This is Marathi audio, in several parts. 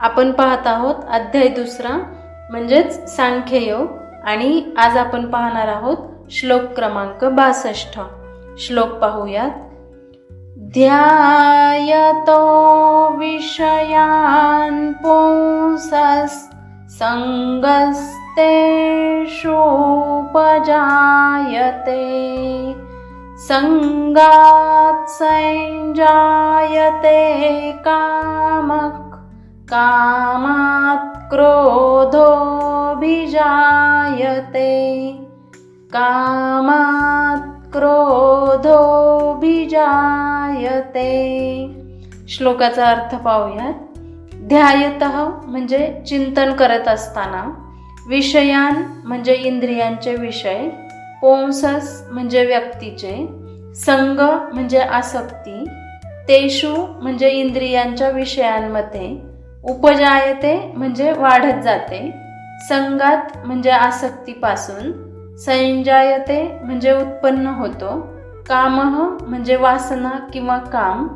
आपण पाहत आहोत अध्याय दुसरा म्हणजेच सांख्ययोग आणि आज आपण पाहणार आहोत श्लोक क्रमांक बासष्ट. श्लोक पाहूयात. ध्यायतो विषयान् पुंसस् सङ्गस्तेषोपजायते संगात संजायते कामः कामात् क्रोधोऽभिजायते। कामात् क्रोधोऽभिजायते। श्लोकाचा अर्थ पाहूयात। ध्यायत म्हणजे चिंतन करत असताना विषयान म्हणजे इंद्रियांचे विषय पोंसस म्हणजे व्यक्तीचे संग म्हणजे आसक्ती तेषु म्हणजे इंद्रियांच्या विषयांमध्ये उपजायते म्हणजे वाढत जाते. संगात म्हणजे आसक्तीपासून संजायते म्हणजे उत्पन्न होतो. काम म्हणजे वासना किंवा काम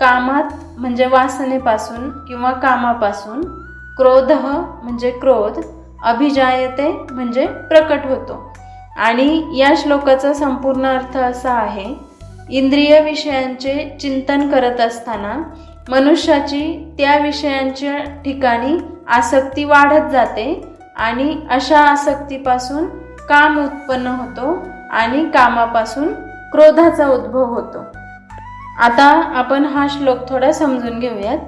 कामात म्हणजे वासनेपासून किंवा कामापासून. क्रोध म्हणजे क्रोध अभिजायते म्हणजे प्रकट होतो. आणि या श्लोकाचा संपूर्ण अर्थ असा आहे इंद्रिय विषयांचे चिंतन करत असताना मनुष्याची त्या विषयांच्या ठिकाणी आसक्ती वाढत जाते आणि अशा आसक्तीपासून काम उत्पन्न होतो आणि कामापासून क्रोधाचा उद्भव होतो. आता आपण हा श्लोक थोडा समजून घेऊयात.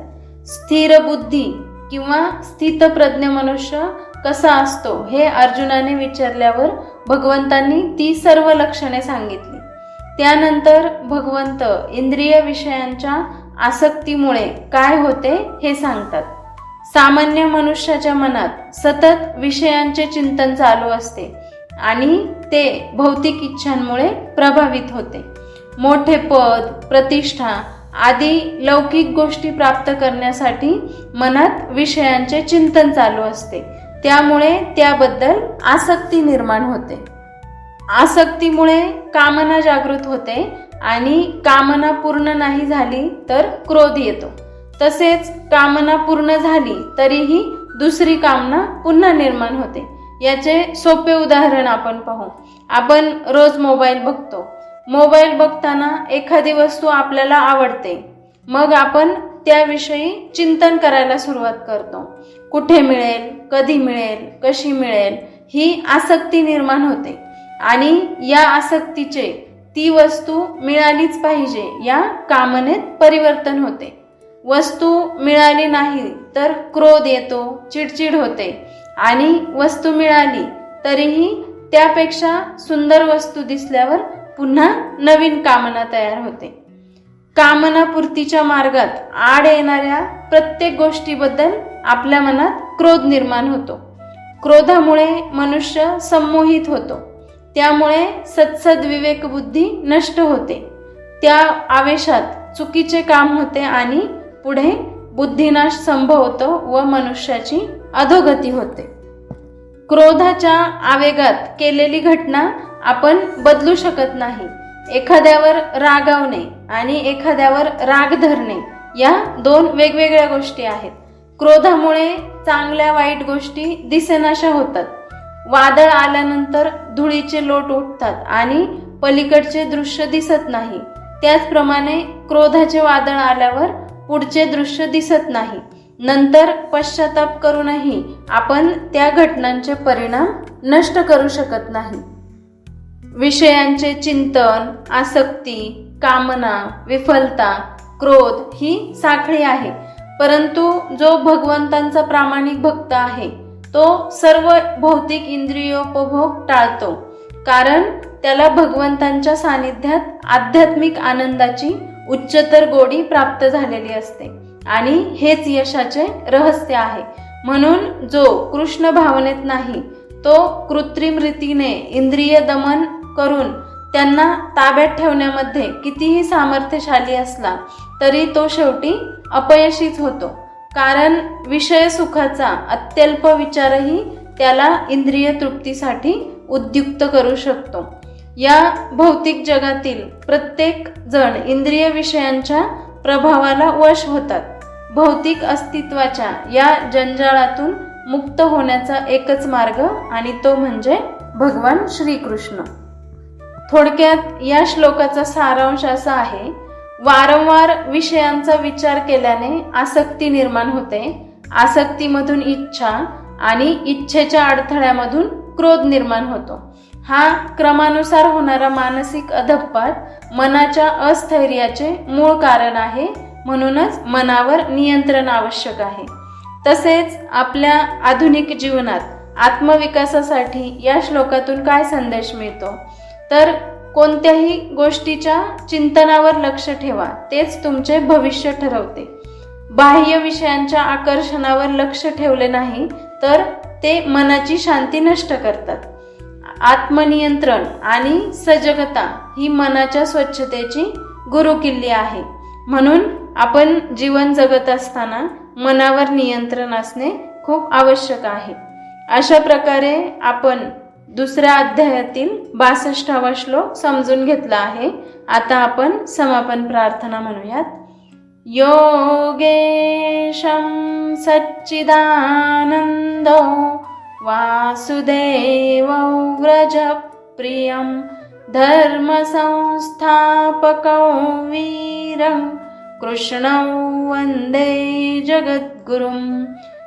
स्थिर बुद्धी किंवा स्थितप्रज्ञ मनुष्य कसा असतो हे अर्जुनाने विचारल्यावर भगवंतांनी ती सर्व लक्षणे सांगितली. त्यानंतर भगवंत इंद्रिय विषयांच्या आसक्तीमुळे काय होते हे सांगतात. सामान्य मनुष्याच्या मनात सतत विषयांचे चिंतन चालू असते आणि ते भौतिक इच्छांमुळे प्रभावित होते. मोठे पद प्रतिष्ठा आदी लौकिक गोष्टी प्राप्त करण्यासाठी मनात विषयांचे चिंतन चालू असते. त्यामुळे त्याबद्दल आसक्ती निर्माण होते. आसक्तीमुळे कामना जागृत होते आणि कामना पूर्ण नाही झाली तर क्रोध येतो. तसेच कामना पूर्ण झाली तरीही दुसरी कामना पुन्हा निर्माण होते. याचे सोपे उदाहरण आपण पाहू. आपण रोज मोबाईल बघतो. मोबाईल बघताना एखादी वस्तू आपल्याला आवडते. मग आपण त्याविषयी चिंतन करायला सुरुवात करतो. कुठे मिळेल कधी मिळेल कशी मिळेल ही आसक्ती निर्माण होते. आणि या आसक्तीचे ती वस्तू मिळालीच पाहिजे या कामनेत परिवर्तन होते. वस्तू मिळाली नाही तर क्रोध येतो चिडचिड होते. आणि वस्तू मिळाली तरीही त्यापेक्षा सुंदर वस्तू दिसल्यावर पुन्हा नवीन कामना तयार होते. कामनापूर्तीच्या मार्गात आड येणाऱ्या प्रत्येक गोष्टीबद्दल आपल्या मनात क्रोध निर्माण होतो. क्रोधामुळे मनुष्य संमोहित होतो. त्यामुळे सत्सद विवेक बुद्धी नष्ट होते. त्या आवेशात चुकीचे काम होते आणि पुढे बुद्धिनाश संभवतो व मनुष्याची अधोगती होते. क्रोधाच्या आवेगात केलेली घटना आपण बदलू शकत नाही. एखाद्यावर रागावणे आणि एखाद्यावर राग धरणे या दोन वेगवेगळ्या गोष्टी आहेत. क्रोधामुळे चांगल्या वाईट गोष्टी दिसेनाशा होतात. वादळ आल्यानंतर धुळीचे लोट उठतात आणि पलीकडचे दृश्य दिसत नाही. त्याचप्रमाणे क्रोधाचे वादळ आल्यावर पुढचे दृश्य दिसत नाही. नंतर पश्चाताप करूनही आपण त्या घटनांचे परिणाम नष्ट करू शकत नाही. विषयांचे चिंतन आसक्ती कामना विफलता क्रोध ही साखळी आहे. परंतु जो भगवंतांचा प्रामाणिक भक्त आहे तो सर्व भौतिक इंद्रियोपभोग टाळतो कारण त्याला भगवंतांच्या सानिध्यात आध्यात्मिक आनंदाची उच्चतर गोडी प्राप्त झालेली असते. आणि हेच यशाचे रहस्य आहे. म्हणून जो कृष्ण भावनेत नाही तो कृत्रिम रीतीने इंद्रिय दमन करून त्यांना ताब्यात ठेवण्यामध्ये कितीही सामर्थ्यशाली असला तरी तो शेवटी अपयशीच होतो. कारण विषय सुखाचा अत्यल्प विचारही त्याला इंद्रिय तृप्तीसाठी उद्युक्त करू शकतो. या भौतिक जगातील प्रत्येक जण इंद्रिय विषयांच्या प्रभावाला वश होतात. भौतिक अस्तित्वाच्या या जंजाळातून मुक्त होण्याचा एकच मार्ग आणि तो म्हणजे भगवान श्रीकृष्ण. थोडक्यात या श्लोकाचा सारांश असा आहे वारंवार विषयांचा विचार केल्याने आसक्ती निर्माण होते. आसक्तीमधून इच्छा आणि इच्छेच्या अडथळ्यामधून क्रोध निर्माण होतो. हा क्रमानुसार होणारा मानसिक अधप्पात मनाच्या अस्थैर्याचे मूळ कारण आहे. म्हणूनच मनावर नियंत्रण आवश्यक आहे. तसेच आपल्या आधुनिक जीवनात आत्मविकासासाठी या श्लोकातून काय संदेश मिळतो? तर कोणत्याही गोष्टीच्या चिंतनावर लक्ष ठेवा. तेच तुमचे भविष्य ठरवते. बाह्य विषयांच्या आकर्षणावर लक्ष ठेवले नाही तर ते मनाची शांती नष्ट करतात. आत्मनियंत्रण आणि सजगता ही मनाच्या स्वच्छतेची गुरुकिल्ली आहे. म्हणून आपण जीवन जगत असताना मनावर नियंत्रण असणे खूप आवश्यक आहे. अशा प्रकारे आपण दुसऱ्या अध्यायातील बासष्टावा श्लोक समजून घेतला आहे. आता आपण समापन प्रार्थना म्हणूयात. योगेशं सच्चिदानन्दो वासुदेवौ व्रजप्रियं धर्मसंस्थापकौ वीरं कृष्णौ वन्दे जगद्गुरुं